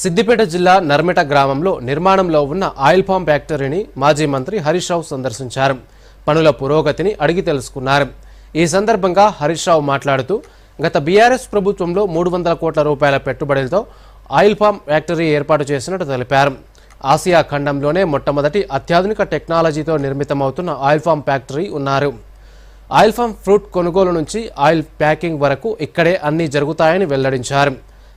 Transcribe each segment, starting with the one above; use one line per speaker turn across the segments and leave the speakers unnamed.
సిద్దిపేట జిల్లా నర్మిట గ్రామంలో నిర్మాణంలో ఉన్న ఆయిల్ ఫామ్ ఫ్యాక్టరీని మాజీ మంత్రి హరీష్ రావు సందర్శించారు. పనుల పురోగతిని అడిగి తెలుసుకున్నారు. ఈ సందర్భంగా హరీష్ రావు మాట్లాడుతూ గత బీఆర్ఎస్ ప్రభుత్వంలో మూడు వందల కోట్ల రూపాయల పెట్టుబడులతో ఆయిల్ ఫామ్ ఫ్యాక్టరీ ఏర్పాటు చేసినట్టు తెలిపారు. ఆసియా ఖండంలోనే మొట్టమొదటి అత్యాధునిక టెక్నాలజీతో నిర్మితమవుతున్న ఆయిల్ ఫామ్ ఫ్యాక్టరీ ఉన్నారు. ఆయిల్ ఫామ్ ఫ్రూట్ కొనుగోలు నుంచి ఆయిల్ ప్యాకింగ్ వరకు ఇక్కడే అన్నీ జరుగుతాయని వెల్లడించారు.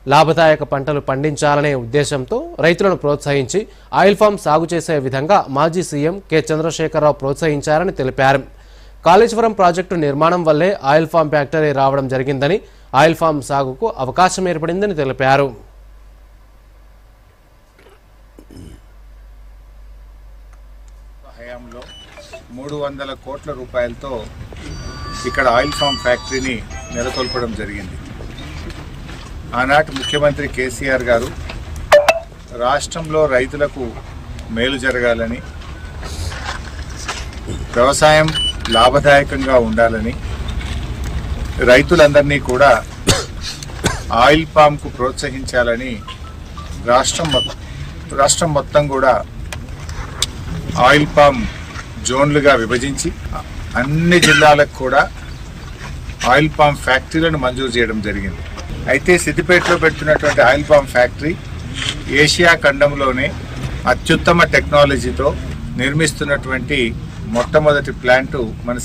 లాభదాయక పంటలు పండించాలనే ఉద్దేశంతో రైతులను ప్రోత్సహించి ఆయిల్ ఫామ్ సాగు చేసే విధంగా మాజీ సీఎం కె. చంద్రశేఖరరావు ప్రోత్సహించారని తెలిపారు. కాళేశ్వరం ప్రాజెక్టు నిర్మాణం వల్లే ఆయిల్ ఫామ్ ఫ్యాక్టరీ రావడం జరిగిందని ఆయిల్ ఫామ్ సాగుకు అవకాశం ఏర్పడిందని తెలిపారు.
హయాంలో మూడు వందల కోట్ల రూపాయలతో ఇక్కడ ఆయిల్ ఫామ్ ఫ్యాక్టరీని నెలకొల్పడం జరిగింది. ఆనాటి ముఖ్యమంత్రి కేసీఆర్ గారు రాష్ట్రంలో రైతులకు మేలు జరగాలని వ్యవసాయం లాభదాయకంగా ఉండాలని రైతులందరినీ కూడా ఆయిల్ పామ్కు ప్రోత్సహించాలని రాష్ట్రం రాష్ట్రం మొత్తం కూడా ఆయిల్ పామ్ జోన్లుగా విభజించి అన్ని జిల్లాలకు కూడా ఆయిల్ పామ్ ఫ్యాక్టరీలను మంజూరు చేయడం జరిగింది. అయితే సిద్దిపేటలో పెడుతున్నటువంటి ఆయిల్ పామ్ ఫ్యాక్టరీ ఏషియా ఖండంలోనే అత్యుత్తమ టెక్నాలజీతో నిర్మిస్తున్నటువంటి మొట్టమొదటి ప్లాంటు మన